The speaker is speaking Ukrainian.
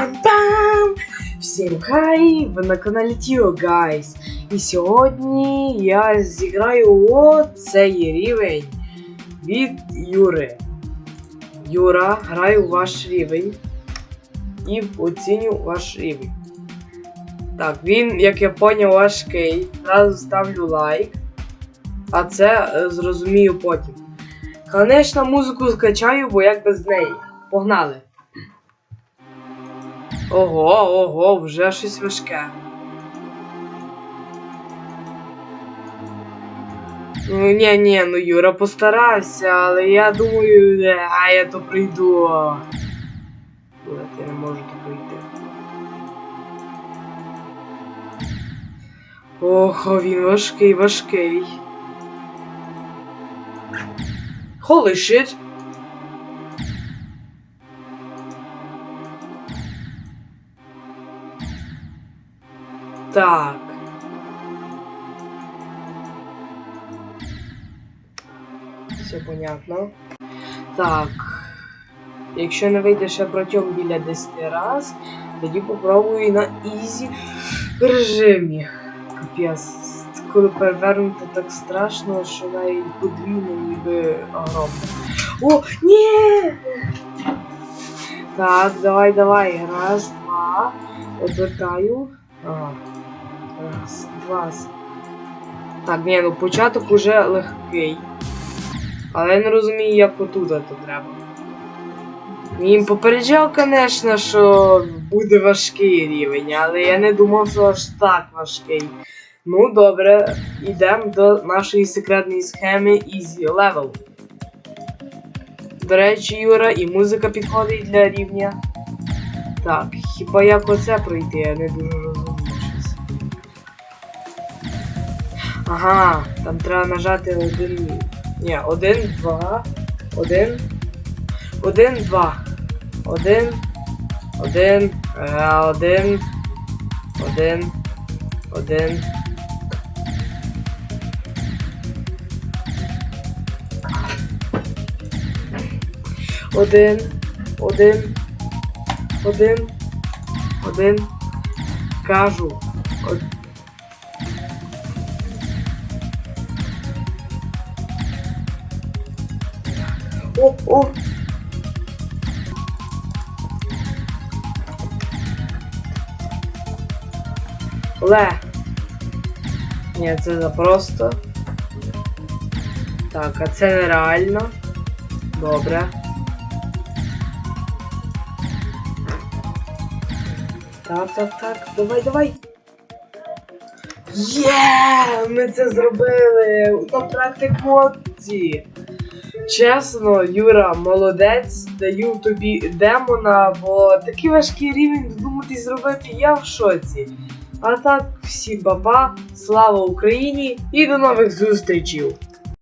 Пам-пам! Всім хай! Ви на каналі Тіо Гайс. І сьогодні я зіграю оцей рівень від Юри. Юра, граю ваш рівень і оціню ваш рівень. Так, він, як я поняв, важкий. Зразу ставлю лайк. А це е, зрозумію потім. Конечно, музику скачаю, бо як без неї. Погнали! Ого, ого, вже щось важке. Ну, ні, ні, ну Юра постарався, але я думаю, е, а я то прийду. Блять, я не можу то прийти. Ох, він важкий, важкий. Holy shit! Так. Все понятно. Так. Якщо не вийде ще протягом біля 10 раз, тоді попробую на ізі режимі. Капець. Коли перевернути так страшно, що навіть подвійно ніби огромно. О, ні! Так, давай, давай. Раз, два. Обертаю. Ага. Раз, два. Так, ні, ну початок уже легкий. Але я не розумію, як отуда то треба. Він попереджав, звісно, що буде важкий рівень, але я не думав, що аж так важкий. Ну, добре, йдемо до нашої секретної схеми Easy Level. До речі, Юра, і музика підходить для рівня. Так, хіба як оце пройти, я не дуже Ага, там треба нажати один. Ні, один, два, один. Один, два. Один. Один. Е, один. Один. Один. Один. Один. Один. Один. Кажу. Од... О, о! Ле. Ні, це запросто. Так, а це нереально. Добре. Так, так, так, давай, давай. Є! Ми це зробили! На практик моді! Чесно, Юра, молодець, даю тобі демона, бо такий важкий рівень додуматись зробити, я в шоці. А так, всім баба, слава Україні і до нових зустрічей!